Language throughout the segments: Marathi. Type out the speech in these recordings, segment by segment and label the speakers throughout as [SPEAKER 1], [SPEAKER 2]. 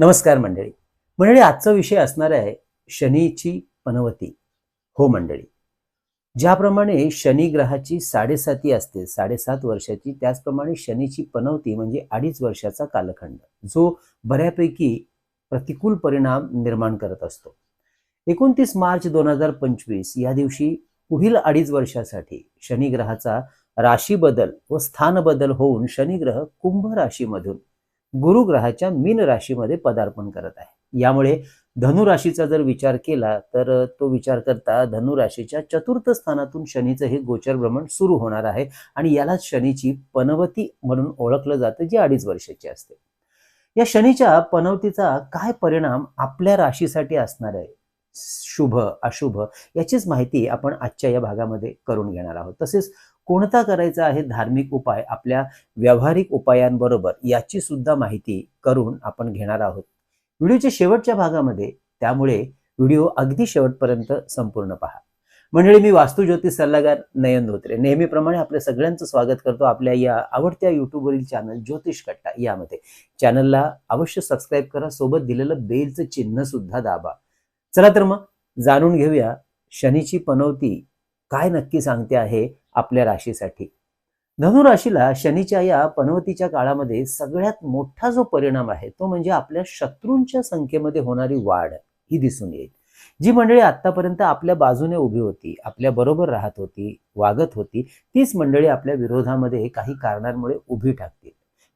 [SPEAKER 1] नमस्कार मंडळी. मंडळी आजचा विषय असणार आहे शनीची पनवती. हो मंडळी. ज्याप्रमाणे शनी ग्रहाची साडेसाती असते साडेसात वर्षाची त्याचप्रमाणे शनीची पनवती म्हणजे अडीच वर्षाचा कालखंड जो बऱ्यापैकी प्रतिकूल परिणाम निर्माण करत असतो. एकोणतीस मार्च दोन हजार पंचवीस या दिवशी पुढील अडीच वर्षासाठी शनी ग्रहाचा राशी बदल व स्थान बदल होऊन शनी ग्रह कुंभ राशीमधून गुरु ग्रहाच्या मीन राशीमध्ये पदार्पण करत आहे. यामुळे धनु राशीचा जर विचार केला तर तो विचार करता धनुराशीच्या चतुर्थ स्थानातून शनीचं हे गोचर भ्रमण सुरू होणार आहे आणि यालाच शनीची पनवती म्हणून ओळखलं जातं जी अडीच वर्षाची असते. या शनीच्या पनवतीचा काय परिणाम आपल्या राशीसाठी असणार आहे? शुभ अशुभ याचीच माहिती आपण आजच्या या भागामध्ये करून घेणार आहोत. तसेच कोणता करायचा आहे धार्मिक उपाय आपल्या व्यावहारिक उपायांबरोबर याची सुद्धा माहिती करून आपण घेणार आहोत. व्हिडिओच्या शेवटच्या भागामध्ये त्यामुळे व्हिडिओ अगदी शेवटपर्यंत संपूर्ण पहा. मंडळी मी वास्तू ज्योतिष सल्लागार नयन धोत्रे. नेहमीप्रमाणे आपल्या सगळ्यांचं स्वागत करतो आपल्या या आवडत्या युट्यूबवरील चॅनल ज्योतिष कट्टा यामध्ये. चॅनलला अवश्य सबस्क्राईब करा. सोबत दिलेलं बेलचं चिन्ह सुद्धा दाबा. चला तर मग जाणून घेऊया शनीची पनवती काय नक्की सांगते आहे आपल्या राशीसाठी. धनु राशीला शनीच्या या पनवतीच्या काळामध्ये सगळ्यात मोठा जो परिणाम आहे तो म्हणजे आपल्या शत्रूंच्या संख्येमध्ये होणारी वाढ ही दिसून येईल. जी मंडळी आतापर्यंत आपल्या बाजूने उभी होती आपल्या बरोबर राहत होती वागत होती तीच मंडळी आपल्या विरोधामध्ये काही कारणांमुळे उभी टाकतील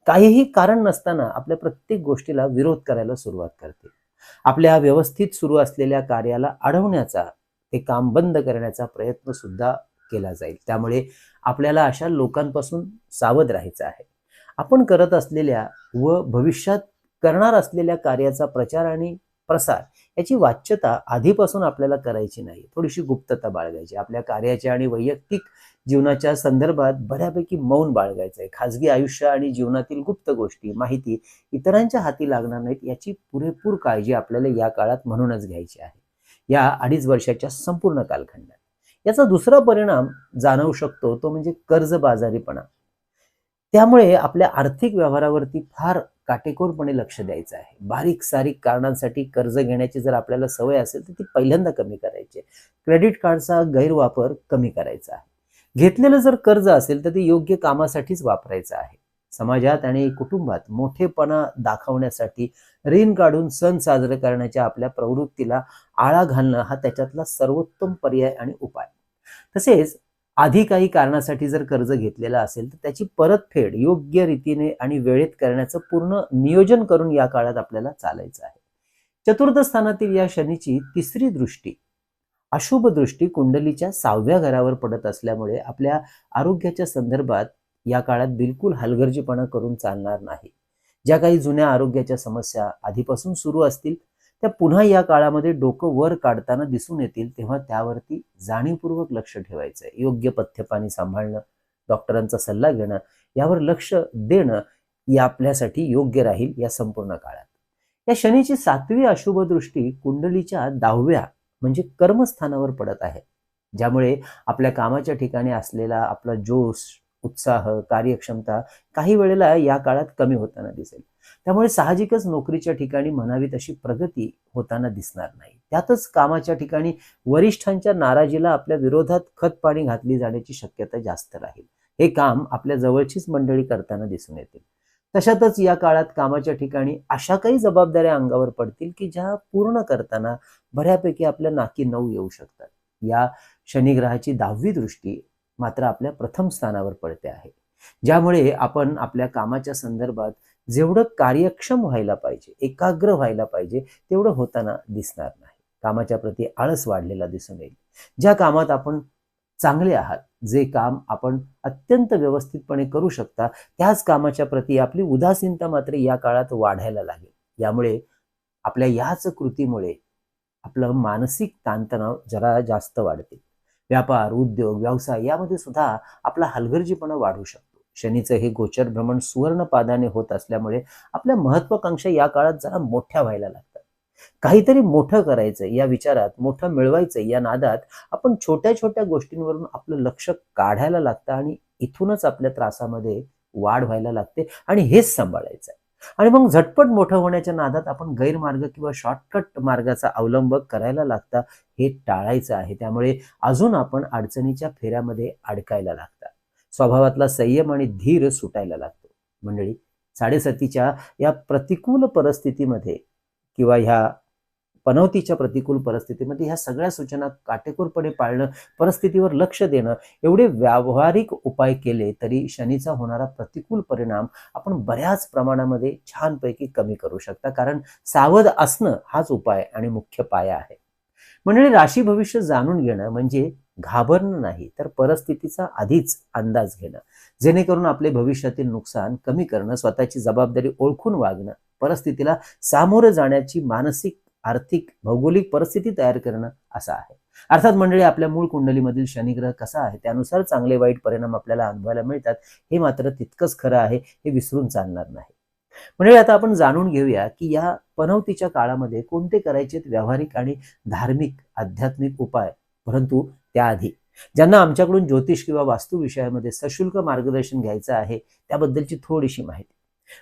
[SPEAKER 1] काहीही कारण नसताना आपल्या प्रत्येक गोष्टीला विरोध करायला सुरुवात करतील. आपल्या व्यवस्थित सुरू असलेल्या कार्याला अडवण्याचा ते काम बंद करण्याचा प्रयत्न सुद्धा केला जाईल. त्यामुळे आपल्याला अशा लोकांपासून सावध राहायचं आहे. आपण करत असलेल्या व भविष्यात करणार असलेल्या कार्याचा प्रचार आणि प्रसार याची वाच्यता आधीपासून आपल्याला करायची नाही. थोडीशी गुप्तता बाळगायची. आपल्या कार्याच्या आणि वैयक्तिक जीवनाच्या संदर्भात बऱ्यापैकी मौन बाळगायचं आहे खाजगी आयुष्य आणि जीवनातील गुप्त गोष्टी माहिती इतरांच्या हाती लागणार नाहीत याची पुरेपूर काळजी आपल्याला या काळात म्हणूनच घ्यायची आहे. या अडीच वर्षाच्या संपूर्ण कालखंडात. याचा दुसरा परिणाम जाणवू शकतो तो म्हणजे कर्जबाजारीपणा. त्यामुळे आपल्या आर्थिक व्यवहारावरती फार काटेकोरपणे लक्ष द्यायचं आहे. बारीक सारीक कारणांसाठी कर्ज घेण्याची जर आपल्याला सवय असेल तर ती पहिल्यांदा कमी करायची क्रेडिट कार्डचा गैरवापर कमी करायचा आहे. घेतलेलं जर कर्ज असेल तर ते योग्य कामासाठीच वापरायचं आहे. समाजात आणि कुटुंबात मोठेपणा दाखवण्यासाठी ऋण काढून सण साजरे करण्याच्या आपल्या प्रवृत्तीला आळा घालणं हा त्याच्यातला सर्वोत्तम पर्याय आणि उपाय. तसेच आधी काही कारणासाठी जर कर्ज घेतलेलं असेल तर त्याची परतफेड योग्य रीतीने आणि वेळेत करण्याचं पूर्ण नियोजन करून या काळात आपल्याला चालायचं आहे. चतुर्थ स्थानातील या शनीची तिसरी दृष्टी अशुभ दृष्टी कुंडलीच्या सहाव्या घरावर पडत असल्यामुळे आपल्या आरोग्याच्या संदर्भात या काळात बिलकुल हलगर्जीपणा करून चालणार नाही. ज्या काही जुन्या आरोग्याच्या समस्या आधीपासून सुरू असतील त्या पुन्हा या काळामध्ये डोकं वर काढताना दिसून येतील तेव्हा त्यावरती जाणीवपूर्वक लक्ष ठेवायचं आहे योग्य पथ्यपाणी सांभाळणं डॉक्टरांचा सल्ला घेणं यावर लक्ष देणं या आपल्यासाठी योग्य राहील या संपूर्ण काळात. या शनीची सातवी अशुभ दृष्टी कुंडलीच्या दहाव्या म्हणजे कर्मस्थानावर पडत आहे. ज्यामुळे आपल्या कामाच्या ठिकाणी असलेला आपला जोश उत्साह कार्यक्षमता काही वेळेला या काळात कमी होताना दिसेल. त्यामुळे साहजिकच नोकरीच्या ठिकाणी म्हणावी तशी प्रगती होताना दिसणार नाही. त्यातच कामाच्या ठिकाणी वरिष्ठांच्या नाराजीला आपल्या विरोधात खत पाणी घातली जाण्याची शक्यता जास्त राहील. हे काम आपल्या जवळचीच मंडळी करताना दिसून येतील तशातच या काळात कामाच्या ठिकाणी अशा काही जबाबदाऱ्या अंगावर पडतील की ज्या पूर्ण करताना बऱ्यापैकी आपल्या नाकी नऊ येऊ शकतात. या शनिग्रहाची दहावी दृष्टी मात्र आपल्या प्रथम स्थानावर पडते आहे. ज्यामुळे आपण आपल्या कामाच्या संदर्भात जेवढं कार्यक्षम व्हायला पाहिजे एकाग्र व्हायला पाहिजे तेवढं होताना दिसणार नाही. कामाच्या प्रती आळस वाढलेला दिसून येईल. ज्या कामात आपण चांगले आहात जे काम आपण अत्यंत व्यवस्थितपणे करू शकता त्याच कामाच्या प्रती आपली उदासीनता मात्र या काळात वाढायला लागेल. यामुळे आपल्या याच कृतीमुळे आपलं मानसिक ताणतणाव जरा जास्त वाढते. व्यापार उद्योग व्यवसाय यामध्ये सुद्धा आपला हलगर्जीपणा वाढू शकतो. शनीचं हे गोचर भ्रमण सुवर्णपादाने होत असल्यामुळे आपल्या महत्वाकांक्षा या काळात जरा मोठ्या व्हायला लागतात. काहीतरी मोठं करायचं या विचारात मोठं मिळवायचं या नादात आपण छोट्या छोट्या गोष्टींवरून आपलं लक्ष काढायला लागतं आणि इथूनच आपल्या त्रासामध्ये वाढ व्हायला लागते आणि हेच सांभाळायचं आहे. आणि मग झटपट मोठं होण्याच्या नादात आपण गैरमार्ग किंवा शॉर्टकट मार्गाचा अवलंब करायला लागता हे टाळायचं आहे. त्यामुळे अजून आपण अडचणीच्या फेऱ्यामध्ये अडकायला लागता. स्वभावातला संयम आणि धीर सुटायला लागतो. मंडळी साडेसातीच्या या प्रतिकूल परिस्थितीमध्ये किंवा ह्या पनवतीच्या प्रतिकूल परिस्थितीमध्ये ह्या सगळ्या सूचना काटेकोरपणे पाळणं परिस्थितीवर लक्ष देणं एवढे व्यावहारिक उपाय केले तरी शनीचा होणारा प्रतिकूल परिणाम आपण बऱ्याच प्रमाणामध्ये छानपैकी कमी करू शकता. कारण सावध असणं हाच उपाय आणि मुख्य पाया आहे. मंडळी राशी भविष्य जाणून घेणं म्हणजे घाबरणं नाही तर परिस्थितीचा आधीच अंदाज घेणं. जेणेकरून आपले भविष्यातील नुकसान कमी करणं स्वतःची जबाबदारी ओळखून वागणं परिस्थितीला सामोरं जाण्याची मानसिक आर्थिक भौगोलिक परिस्थिती तयार करणं असं आहे. अर्थात मंडळी आपल्या मूळ कुंडलीमधील शनिग्रह कसा आहे त्यानुसार चांगले वाईट परिणाम आपल्याला अनुभवायला मिळतात हे मात्र तितकंच खरं आहे हे विसरून चालणार नाही. म्हणजे आता आपण जाणून घेऊया की या पनवतीच्या काळामध्ये कोणते करायचे व्यावहारिक आणि धार्मिक आध्यात्मिक उपाय? परंतु त्याआधी. ज्यांना आमच्याकडून ज्योतिष किंवा वास्तू विषयामध्ये सशुल्क मार्गदर्शन घ्यायचं आहे त्याबद्दलची थोडीशी माहिती.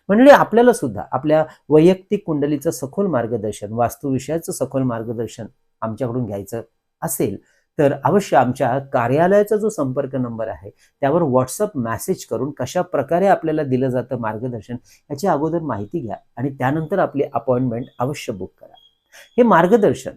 [SPEAKER 1] म्हणजे आपल्याला सुद्धा आपल्या वैयक्तिक कुंडलीचं सखोल मार्गदर्शन वास्तुविषयाचं सखोल मार्गदर्शन आमच्याकडून घ्यायचं असेल तर अवश्य आमच्या कार्यालयाचा जो संपर्क नंबर आहे त्यावर व्हॉट्सअप मेसेज करून कशा प्रकारे आपल्याला दिलं जातं मार्गदर्शन याची अगोदर माहिती घ्या आणि त्यानंतर आपली अपॉइंटमेंट अवश्य बुक करा. हे मार्गदर्शन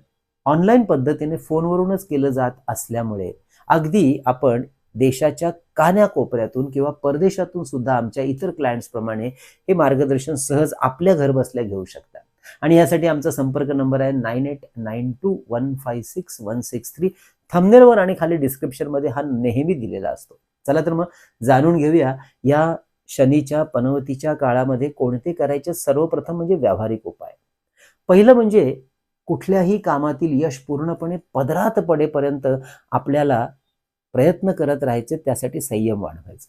[SPEAKER 1] ऑनलाईन पद्धतीने फोनवरूनच केलं जात असल्यामुळे अगदी आपण देशाच्या कान्याकोपऱ्यातून किंवा परदेशातून सुद्धा आमच्या इतर क्लायंट्स प्रमाणे हे मार्गदर्शन सहज आपल्या घर बसल्या घेऊ शकता आणि यासाठी आमचा संपर्क नंबर आहे nine eight nine two one five six one six three. थमनेलवर आणि खाली डिस्क्रिप्शनमध्ये हा नेहमी दिलेला असतो. चला तर मग जाणून घेऊया या शनीच्या पनवतीच्या काळामध्ये कोणते करायचे सर्वप्रथम म्हणजे व्यावहारिक उपाय. पहिलं म्हणजे कुठल्याही कामातील यश पूर्णपणे पदरात पडेपर्यंत आपल्याला प्रयत्न करत राहायचे त्यासाठी संयम वाढवायचा.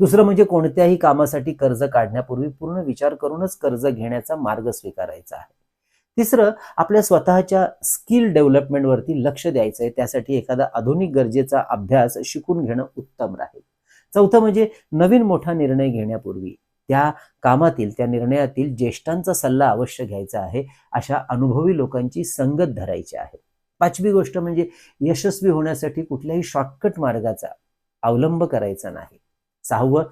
[SPEAKER 1] दुसरं म्हणजे कोणत्याही कामासाठी कर्ज काढण्यापूर्वी पूर्ण विचार करूनच कर्ज घेण्याचा मार्ग स्वीकारायचा आहे. तिसरं आपल्या स्वतःच्या स्किल डेव्हलपमेंटवरती लक्ष द्यायचं आहे. त्यासाठी एखादा आधुनिक गरजेचा अभ्यास शिकून घेणं उत्तम राहील. चौथं म्हणजे नवीन मोठा निर्णय घेण्यापूर्वी त्या कामातील त्या निर्णयातील ज्येष्ठांचा सल्ला अवश्य घ्यायचा आहे अशा अनुभवी लोकांची संगत धरायची आहे. पाचवी गोष्ट म्हणजे यशस्वी होण्यासाठी कुठल्याही शॉर्टकट मार्गाचा अवलंब करायचा नाही. सहावं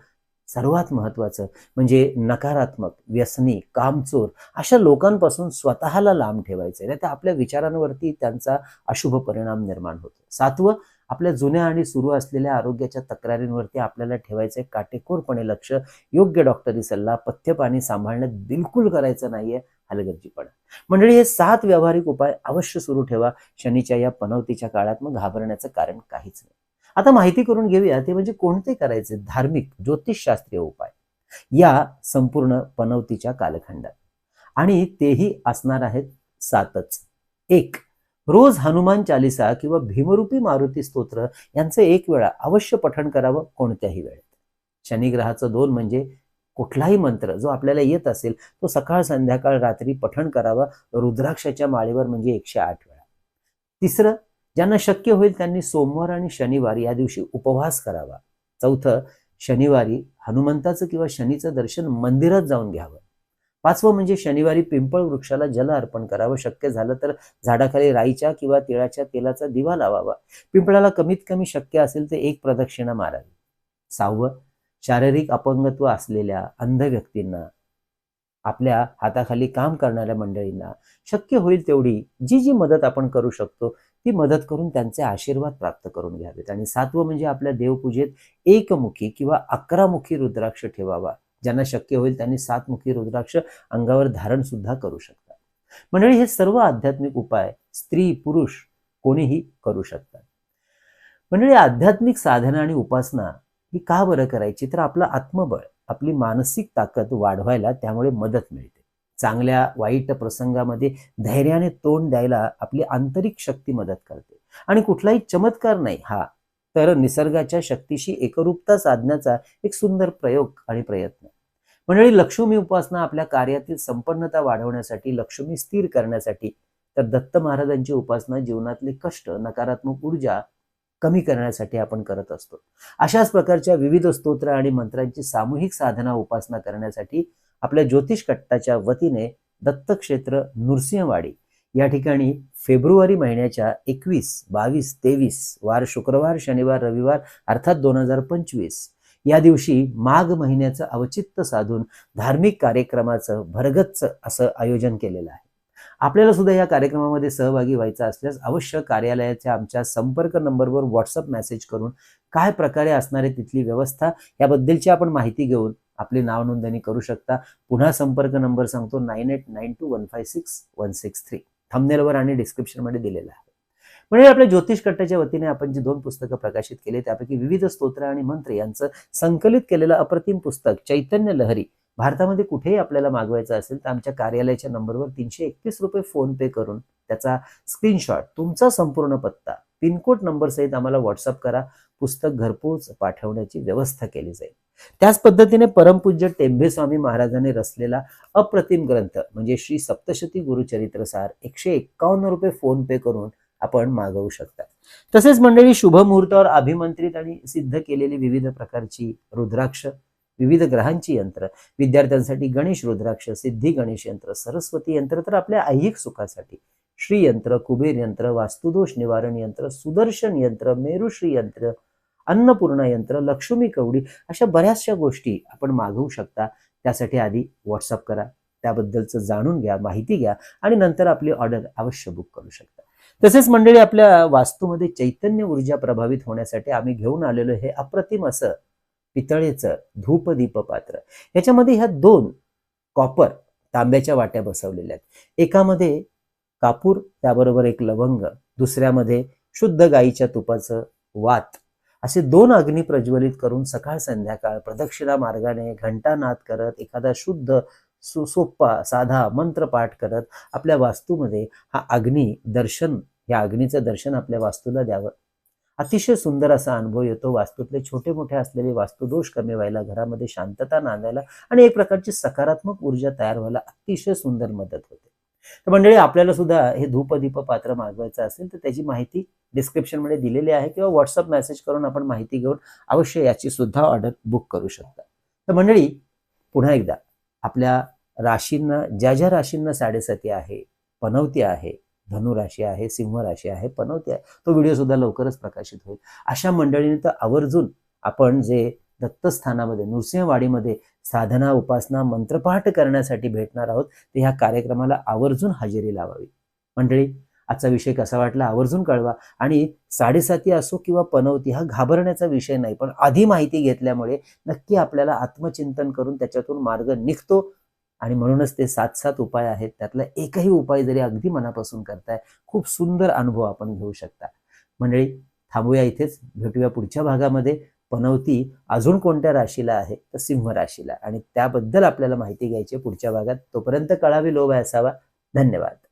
[SPEAKER 1] सर्वात महत्वाचं म्हणजे नकारात्मक व्यसनी कामचोर अशा लोकांपासून स्वतःला लांब ठेवायचं नाही तर आपल्या विचारांवरती त्यांचा अशुभ परिणाम निर्माण होतो. सातवं आपल्या जुन्या आणि सुरू असलेल्या आरोग्याच्या तक्रारींवरती आपल्याला ठेवायचे काटेकोरपणे लक्ष. योग्य डॉक्टरी सल्ला पथ्यपाणी सांभाळण्यात बिलकुल करायचं नाहीये हलगर्जीपणा मंडळी हे सात व्यावहारिक उपाय अवश्य सुरू ठेवा. शनीच्या या पनवतीच्या काळात मग घाबरण्याचं कारण काहीच नाही. आता माहिती करून घेऊया ते म्हणजे कोणते करायचे? धार्मिक ज्योतिषशास्त्रीय उपाय. या संपूर्ण पनवतीच्या कालखंडात. आणि तेही असणार आहेत सातच. एक रोज हनुमान चालिसा किंवा भीमरूपी मारुती स्तोत्र यांचं एक वेळा अवश्य पठण करावं कोणत्याही वेळेत. शनिग्रहाचं दोन म्हणजे कुठलाही मंत्र जो आपल्याला येत असेल तो सकाळ संध्याकाळ रात्री पठण करावा रुद्राक्षाच्या माळेवर म्हणजे एकशे आठ वेळा. तिसरं ज्यांना शक्य होईल त्यांनी सोमवार आणि शनिवार या दिवशी उपवास करावा. चौथं शनिवारी हनुमंताचं किंवा शनीचं दर्शन मंदिरात जाऊन घ्यावं. पाचवं म्हणजे शनिवारी पिंपळ वृक्षाला जल अर्पण करावं. शक्य झालं तर झाडाखाली राईच्या किंवा तिळाच्या तेलाचा दिवा लावावा. पिंपळाला कमीत कमी शक्य असेल तर एक प्रदक्षिणा मारावी. सहावं शारीरिक अपंगत्व असलेल्या अंध व्यक्तींना आपल्या हाताखाली काम करणाऱ्या मंडळींना शक्य होईल तेवढी जी जी मदत आपण करू शकतो ती मदत करून त्यांचे आशीर्वाद प्राप्त करून घ्यावेत. आणि सातवं म्हणजे आपल्या देवपूजेत एकमुखी किंवा अकरामुखी रुद्राक्ष ठेवावा. ज्यांना शक्य होईल त्यांनी सातमुखी रुद्राक्ष अंगावर धारण सुद्धा करू शकतात. मंडळी हे सर्व आध्यात्मिक उपाय स्त्री पुरुष कोणीही करू शकतात. मंडळी आध्यात्मिक साधना आणि उपासना ही का बरं करायची? तर आपलं आत्मबळ आपली मानसिक ताकद वाढवायला त्यामुळे मदत मिळते. चांगल्या वाईट प्रसंगामध्ये धैर्याने तोंड द्यायला आपली आंतरिक शक्ती मदत करते. आणि कुठलाही चमत्कार नाही हा तर निसर्गाच्या शक्तीशी एकरूपता साधण्याचा एक सुंदर प्रयोग आणि प्रयत्न. मंडळी लक्ष्मी उपासना आपल्या कार्यातील संपन्नता वाढवण्यासाठी लक्ष्मी स्थिर करण्यासाठी तर दत्त महाराजांची उपासना जीवनातले कष्ट नकारात्मक ऊर्जा कमी करण्यासाठी आपण करत असतो. अशाच प्रकारच्या विविध स्तोत्र आणि मंत्रांची सामूहिक साधना उपासना करण्यासाठी आपल्या ज्योतिष कट्टाच्या वतीने दत्तक्षेत्र नृसिंहवाडी या ठिकाणी फेब्रुवारी महिन्याच्या एकवीस बावीस तेवीस वार शुक्रवार शनिवार रविवार अर्थात दोन हजार पंचवीस. या दिवशी माघ महिन्याचं अवचित्त साधून धार्मिक कार्यक्रमाचं भरगच्च असं आयोजन केलेलं आहे. आपल्याला सुद्धा या कार्यक्रमामध्ये सहभागी व्हायचं असल्यास अवश्य कार्यालयाच्या आमच्या संपर्क नंबरवर व्हॉट्सअप मेसेज करून काय प्रकारे असणारे तिथली व्यवस्था याबद्दलची आपण माहिती घेऊन आपली नाव नोंदणी करू शकता. पुन्हा संपर्क नंबर सांगतो nine eight nine two one five six one six three. थंबनेलवर आणि डिस्क्रिप्शनमध्ये दिलेला आहे. म्हणजे आपल्या ज्योतिष कट्टाच्या वतीने आपण जी दोन पुस्तकं प्रकाशित केली त्यापैकी विविध स्तोत्र आणि मंत्र यांचं संकलित केलेलं अप्रतिम पुस्तक चैतन्य लहरी भारतामध्ये कुठेही आपल्याला मागवायचं असेल तर आमच्या कार्यालयाच्या नंबरवर तीनशे एकतीस रुपये फोन पे करून त्याचा स्क्रीनशॉट तुमचा संपूर्ण पत्ता पिनकोड नंबर सहित आम्हाला व्हॉट्सअप करा. पुस्तक घरपोच पाठवण्याची व्यवस्था केली जाईल. त्याच पद्धतीने परमपूज्य टेंभे स्वामी महाराजांनी रचलेला अप्रतिम ग्रंथ म्हणजे श्री सप्तशती गुरुचरित्रसार एकशे एक्कावन्न रुपये फोन पे करून आपण मागवू शकता. तसेच मंडळी शुभ मुहूर्तावर अभिमंत्रित आणि सिद्ध केलेली विविध प्रकारची रुद्राक्ष विविध ग्रहांची यंत्र विद्यार्थ्यांसाठी गणेश रुद्राक्ष सिद्धी गणेश यंत्र सरस्वती यंत्र तर आपल्या ऐहिक सुखासाठी श्रीयंत्र कुबेर यंत्र वास्तुदोष निवारण यंत्र सुदर्शन यंत्र मेरुश्री यंत्र अन्नपूर्णा यंत्र लक्ष्मी कवडी अशा बऱ्याचशा गोष्टी आपण मागवू शकता. त्यासाठी आधी व्हॉट्सअप करा. त्याबद्दलचं जाणून घ्या माहिती घ्या आणि नंतर आपली ऑर्डर अवश्य बुक करू शकता. तसेच मंडळी आपल्या वास्तूमध्ये चैतन्य ऊर्जा प्रभावित होण्यासाठी आम्ही घेऊन आलेलो हे अप्रतिम असं पितळेचं धूपदीप पात्र याच्यामध्ये ह्या दोन कॉपर तांब्याच्या वाट्या बसवलेल्या आहेत. एकामध्ये कापूर त्याबरोबर एक लवंग दुसऱ्यामध्ये शुद्ध गाईच्या तुपाचं वात. असे दोन अग्नी प्रज्वलित करून सकाळ संध्याकाळ प्रदक्षिणा मार्गाने घंटानाद करत एखादा शुद्ध सुसोप्पा साधा मंत्रपाठ करत आपल्या वास्तूमध्ये हा अग्नी दर्शन या अग्नीचं दर्शन आपल्या वास्तूला द्यावं. अतिशय सुंदर असा अनुभव येतो. वास्तूतले छोटे मोठे असलेले वास्तुदोष कमी व्हायला घरामध्ये शांतता नांदायला आणि एक प्रकारची सकारात्मक ऊर्जा तयार व्हायला अतिशय सुंदर मदत होते. तर मंडळी आपल्याला सुद्धा हे धूपदीप पात्र मागवायचं असेल तर त्याची माहिती डिस्क्रिप्शनमध्ये दिलेली आहे किंवा व्हॉट्सअप मेसेज करून आपण माहिती घेऊन अवश्य याची सुद्धा ऑर्डर बुक करू शकता. तर मंडळी पुन्हा एकदा आपल्या राशींना ज्या ज्या राशींना साडेसाती आहे पनवती आहे धनुराशी आहे सिंह राशी आहे पनवती आहे तो व्हिडिओ सुद्धा लवकरच प्रकाशित होईल. अशा मंडळीने तर आवर्जून आपण जे दत्तस्थानामध्ये नृसिंहवाडीमध्ये साधना उपासना मंत्रपाठ करण्यासाठी भेटणार आहोत. ते ह्या कार्यक्रमाला आवर्जून हजेरी लावावी. मंडळी आजचा विषय कसा वाटला आवर्जून कळवा. आणि साडेसाती असो किंवा पनवती हा घाबरण्याचा विषय नाही पण आधी माहिती घेतल्यामुळे नक्की आपल्याला आत्मचिंतन करून त्याच्यातून मार्ग निघतो. आणि म्हणूनच ते सात सात उपाय आहेत. त्यातला एकही उपाय जरी अगदी मनापासून करताय खूप सुंदर अनुभव आपण घेऊ शकता. मंडळी थांबूया इथेच. भेटूया पुढच्या भागामध्ये. पनवती अजून कोणत्या राशीला आहे? तर सिंह राशीला. आणि त्याबद्दल आपल्याला माहिती घ्यायची पुढच्या भागात. तोपर्यंत कळावी लोभ असावा. धन्यवाद.